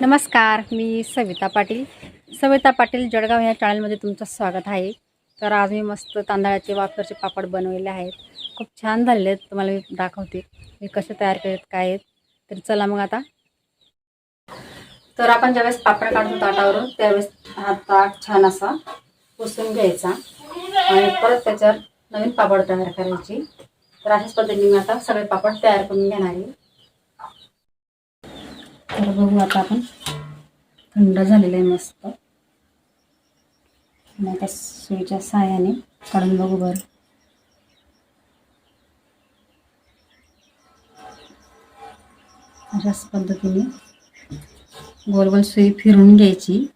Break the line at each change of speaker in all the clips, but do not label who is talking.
नमस्कार मी सविता पाटील. सविता पाटील जळगाव ह्या चॅनलमध्ये तुमचं स्वागत आहे. तर आज मी मस्त तांदळाचे वाफरचे पापड बनवलेले आहेत. खूप छान झालेले आहेत तुम्हाला मी दाखवते. मी कसे तयार केलेत काय आहेत? तर चला मग आता. तर आपण ज्यावेळेस पापड काढतो ताटावरून त्यावेळेस हा ताट छान असा पुसून घ्यायचा. आणि परत त्याच्यावर नवीन पापड तयार करायची. तर अशाच पद्धतीने मी आता सगळे पापड तयार करून घेणार आहे. तर बघू आता आपण. थंड झालेलं आहे मस्त. मग आता सुईच्या साह्याने काढून बघू बरं. अशाच पद्धतीने गोल गोल सुई फिरून घ्यायची.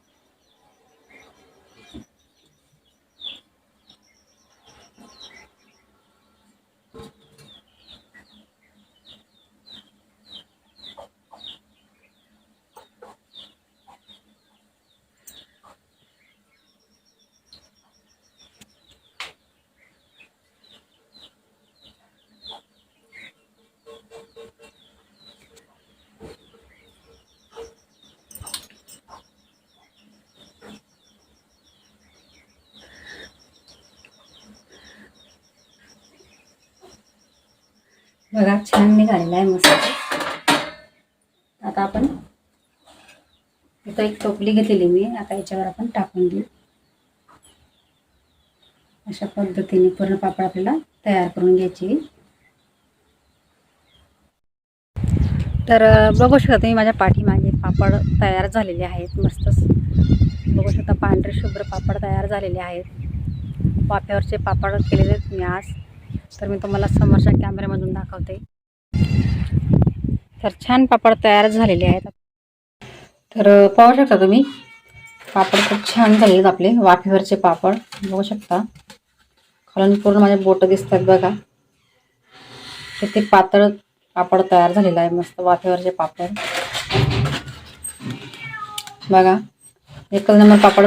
बघा छान निघालेला आहे मस्त. आता आपण इथं एक टोपली घेतलेली मी आता याच्यावर आपण टाकून देऊ. अशा पद्धतीने पूर्ण पापड आपल्याला तयार करून घ्यायची. तर बघू शकता तुम्ही माझ्या पाठीमागे पापड तयार झालेले आहेत मस्तच. बघू शकता पांढरे शुभ्र पापड तयार झालेले आहेत. वाफ्यावरचे पापड केलेले आहेत मी आज. तर मी तुम्हाला समोरच्या कॅमेऱ्यामधून दाखवते. तर छान पापड तयार झालेले आहेत. तर पाहू शकता तुम्ही? पापड खूप छान झालेले आहेत आपले. वाफेवरचे पापड. बघू शकता. खालून पूर्ण माझे बोटं दिसतात बघा. किती पातळ पापड तयार झालेला आहे. मस्त वाफेवरचे पापड. बघा. एकच नंबर पापड